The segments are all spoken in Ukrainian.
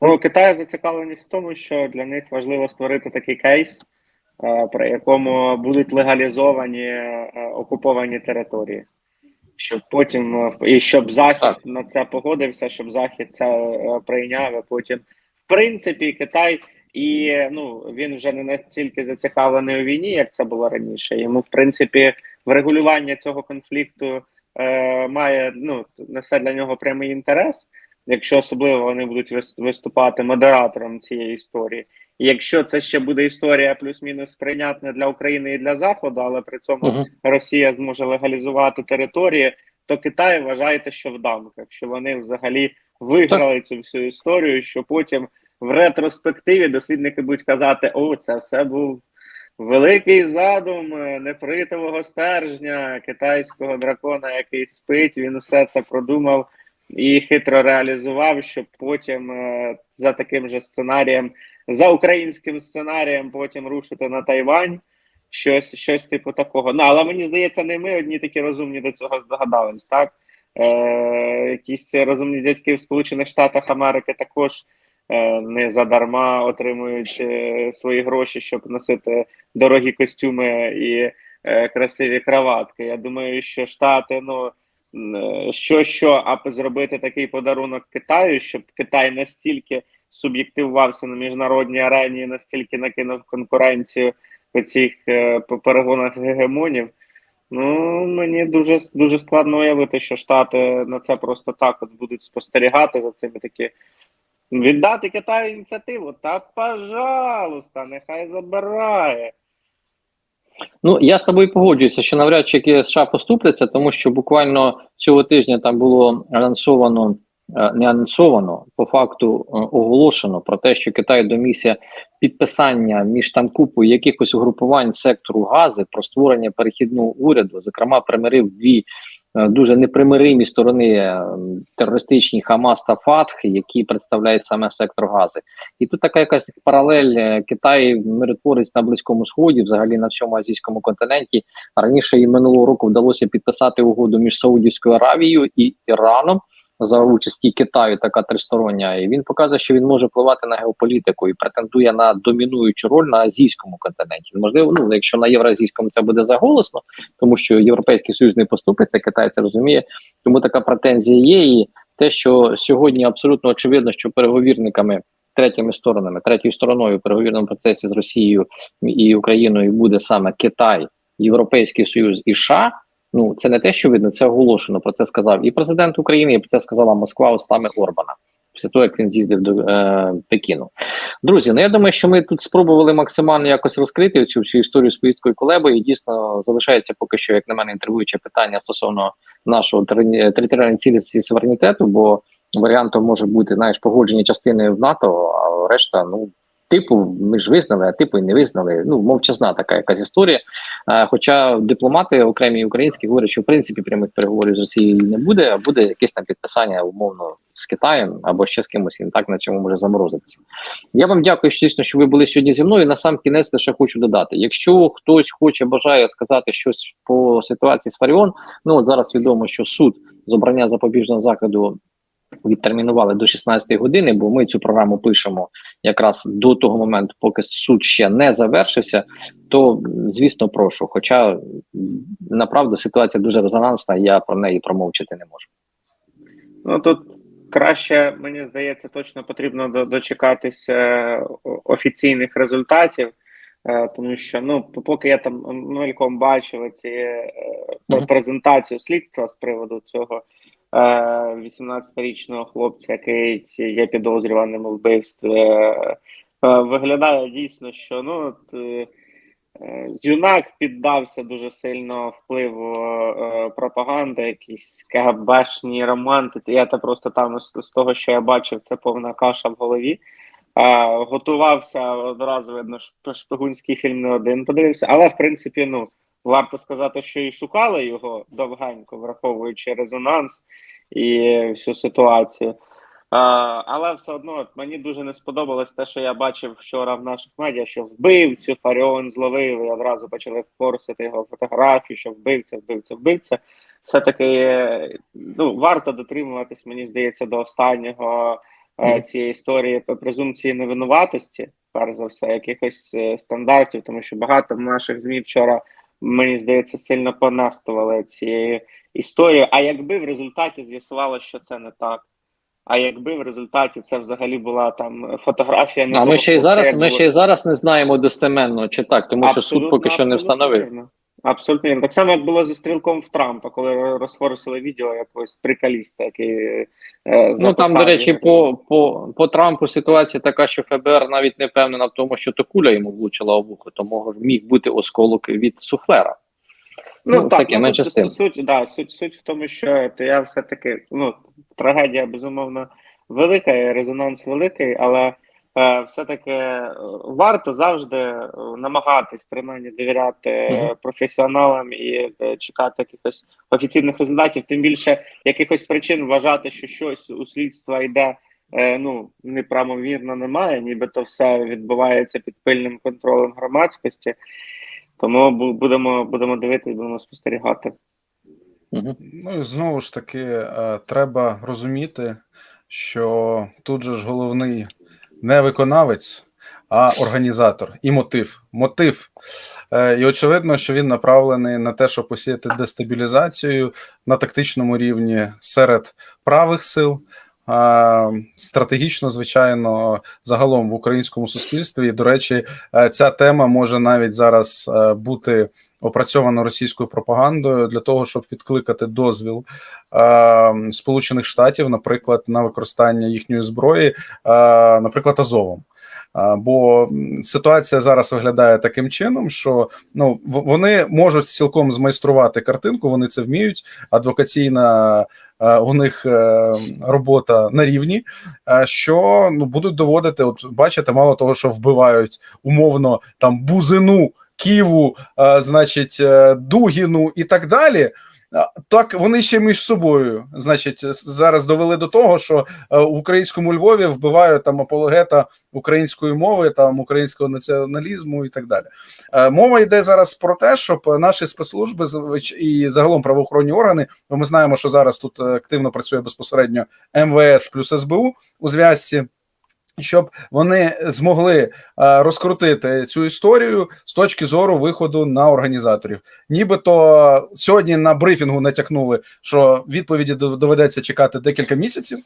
Ну, Китай зацікавленість в тому, що для них важливо створити такий кейс, е, при якому будуть легалізовані е, окуповані території. Щоб потім е, і щоб Захід Так. на це погодився, щоб Захід це прийняв. І потім, в принципі, Китай і ну він вже не настільки зацікавлений у війні, як це було раніше. Йому, в принципі, врегулювання цього конфлікту е, має ну несе для нього прямий інтерес якщо особливо вони будуть вис- виступати модератором цієї історії. І якщо це ще буде історія плюс-мінус прийнятна для України і для Заходу, але при цьому Угу. Росія зможе легалізувати території, то Китай вважаєте, що в дамках, що вони взагалі виграли цю всю історію, що потім в ретроспективі дослідники будуть казати: о, це все був великий задум е, непритового стержня китайського дракона, який спить. Він усе це продумав і хитро реалізував, щоб потім е, за таким же сценарієм, за українським сценарієм, потім рушити на Тайвань. Щось, щось типу такого. Ну, але мені здається, не ми одні такі розумні до цього здогадались, так? Е, якісь розумні дядьки в Сполучених Штатах Америки також е, не задарма отримують е, свої гроші, щоб носити дорогі костюми і е, красиві краватки. Я думаю, що Штати, ну що, що, аби зробити такий подарунок Китаю, щоб Китай настільки суб'єктивувався на міжнародній арені, настільки накинув конкуренцію по цих е, перегонах гегемонів. Ну мені дуже дуже складно уявити, що Штати на це просто так от будуть спостерігати за цими такі. Віддати Китаю ініціативу, та пожалуйста, нехай забирає. Ну я з тобою погоджуюся, що навряд чи США поступляться, тому що буквально цього тижня там було анонсовано, е, не анонсовано, по факту е, оголошено про те, що Китай домігся підписання між там купою якихось угрупувань сектору гази про створення перехідного уряду, зокрема, примирив дві. Е, Дуже непримиримі сторони е, терористичні Хамас та Фатх, які представляють саме сектор гази, і тут така якась паралель е, Китай миротворець на близькому сході, взагалі на всьому азійському континенті. Раніше і минулого року вдалося підписати угоду між Саудівською Аравією і Іраном за участі Китаю, така тристороння. І він показує, що він може впливати на геополітику і претендує на домінуючу роль на азійському континенті. Можливо, ну якщо на євроазійському це буде заголосно, тому що Європейський Союз не поступиться, Китай це розуміє. Тому така претензія є. І те, що сьогодні абсолютно очевидно, що переговірниками третіми сторонами, третьою стороною в переговірному процесі з Росією і Україною буде саме Китай, Європейський Союз і США. Ну це не те, що видно, це оголошено. Про це сказав і президент України, і про це сказала Москва устами Орбана. Після того, як він з'їздив до е, Пекіну, друзі. Ну я думаю, що ми тут спробували максимально якось розкрити цю всю історію з поїздкою Колеби. І дійсно залишається поки що, як на мене, інтерв'ююче питання стосовно нашого тери- територіальної цілісності суверенітету. Бо варіантом може бути знаєш, погодження частини в НАТО, а решта, ну типу, ми ж визнали, а типу і не визнали. Ну мовчазна така якась історія. Е, хоча дипломати окремі українські говорять, що в принципі прямих переговорів з Росією не буде, а буде якесь там підписання умовно з Китаєм або ще з кимось. Він так на цьому може заморозитися. Я вам дякую дійсно, що ви були сьогодні зі мною. На сам кінець лише хочу додати. Якщо хтось хоче бажає сказати щось по ситуації з Фаріон, ну от зараз відомо, що суд з обрання запобіжного заходу відтермінували до 16 години, бо ми цю програму пишемо якраз до того моменту, поки суд ще не завершився. То звісно, прошу. Хоча направду ситуація дуже резонансна, я про неї промовчати не можу. Ну тут краще, мені здається, точно потрібно дочекатися е, офіційних результатів, е, тому що ну, поки я там мельком бачив ці е, презентацію слідства з приводу цього 18-річного хлопця, який є підозрюваним у вбивстві, е, е, виглядає дійсно, що ну. От, е, Е, Юнак піддався дуже сильно впливу е, пропаганди, якісь КГБшні романтиці. Я та просто там з, того, що я бачив, це повна каша в голові. Е, готувався одразу видно, шпигунський фільм не один подивився. Але в принципі, ну варто сказати, що і шукали його довгенько, враховуючи резонанс і всю ситуацію. А, але все одно мені дуже не сподобалось те, що я бачив вчора в наших медіа, що вбивцю Фаріон зловив і одразу почали форсити його фотографію, що вбивця, вбивця, вбивця. Все-таки ну, варто дотримуватись, мені здається, до останнього е, цієї історії по презумпції невинуватості, перш за все, якихось е, стандартів, тому що багато наших ЗМІ вчора, мені здається, сильно понехтували цією історією. А якби в результаті з'ясувалося, що це не так. А якби в результаті це взагалі була там фотографія, не А ми ще й зараз, ми було- ще й зараз не знаємо достеменно чи так, тому що суд поки що не встановив. вірно. Абсолютно вірно. Так само, як було зі стрілком в Трампа, коли розфорсили відео якогось приколіста, який е, Ну там, до речі, по, по, по Трампу ситуація така, що ФБР навіть не впевнена в тому, що то куля йому влучила у вухо, тому міг бути осколок від суфлера. Ну, Ну, так, таке, ну, з тим. суть, да, суть, суть в тому, що то я все-таки, ну, трагедія, безумовно, велика, резонанс великий, але все-таки е, варто завжди е, намагатись принаймні довіряти е, Мгм. професіоналам і е, чекати якихось офіційних результатів, тим більше якихось причин вважати, що щось у слідства йде. е, Ну, неправомірно немає, нібито все відбувається під пильним контролем громадськості. Тому будемо, будемо дивитися, будемо спостерігати. Угу. Ну і знову ж таки, е, треба розуміти, що тут же ж головний не виконавець, а організатор і мотив. Мотив. Е, І очевидно, що він направлений на те, щоб посіяти дестабілізацію на тактичному рівні серед правих сил. Стратегічно, звичайно, загалом в українському суспільстві. І, до речі, е, ця тема може навіть зараз е, бути опрацьовано російською пропагандою для того, щоб відкликати дозвіл е, Сполучених Штатів, наприклад, на використання їхньої зброї, наприклад, Азовом. Бо ситуація зараз виглядає таким чином, що ну вони можуть цілком змайструвати картинку, вони це вміють. Адвокаційна у них е, робота на рівні, е, що ну будуть доводити. От бачите, мало того, що вбивають умовно там бузину. Ківу, е, значить, е, Дугіну і так далі. Так вони ще між собою, значить, зараз довели до того, що е, в українському Львові вбивають там апологета української мови, там українського націоналізму і так далі. Е, Мова йде зараз про те, щоб наші спецслужби і загалом правоохоронні органи, бо ми знаємо, що зараз тут е, активно працює безпосередньо МВС плюс СБУ у зв'язці. Щоб вони змогли е, розкрутити цю історію з точки зору виходу на організаторів, нібито сьогодні на брифінгу натякнули, що відповіді доведеться чекати декілька місяців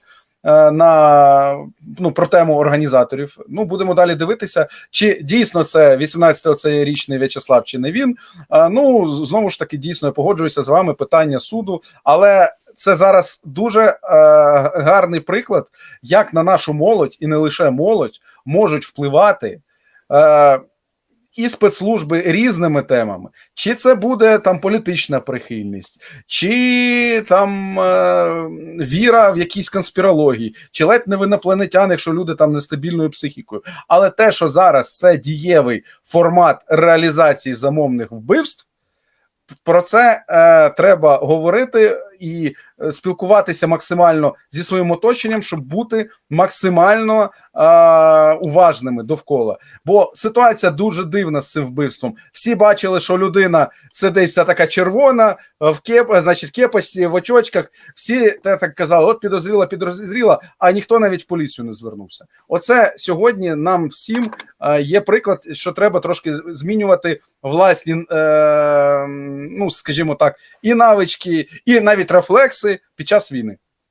е, на ну про тему організаторів. Ну будемо далі дивитися, чи дійсно це 18 цей річний В'ячеслав, чи не він. Е, Ну знову ж таки, дійсно я погоджуюся з вами. Питання суду, але це зараз дуже е, гарний приклад, як на нашу молодь і не лише молодь можуть впливати. Е, і спецслужби різними темами, чи це буде там політична прихильність, чи там е, віра в якісь конспірології, чи ледь не в якщо люди там нестабільною психікою. Але те, що зараз це дієвий формат реалізації замовних вбивств, про це е, треба говорити і е, спілкуватися максимально зі своїм оточенням, щоб бути максимально е, уважними довкола. Бо ситуація дуже дивна з цим вбивством. Всі бачили, що людина сидить вся така червона, в кеп, значить, в кепочці, в очочках. Всі так казали: от підозріла, підозріла, а ніхто навіть в поліцію не звернувся. Оце сьогодні нам всім є приклад, що треба трошки змінювати власні, е, ну скажімо так, і навички, і навіть рефлекси під час війни.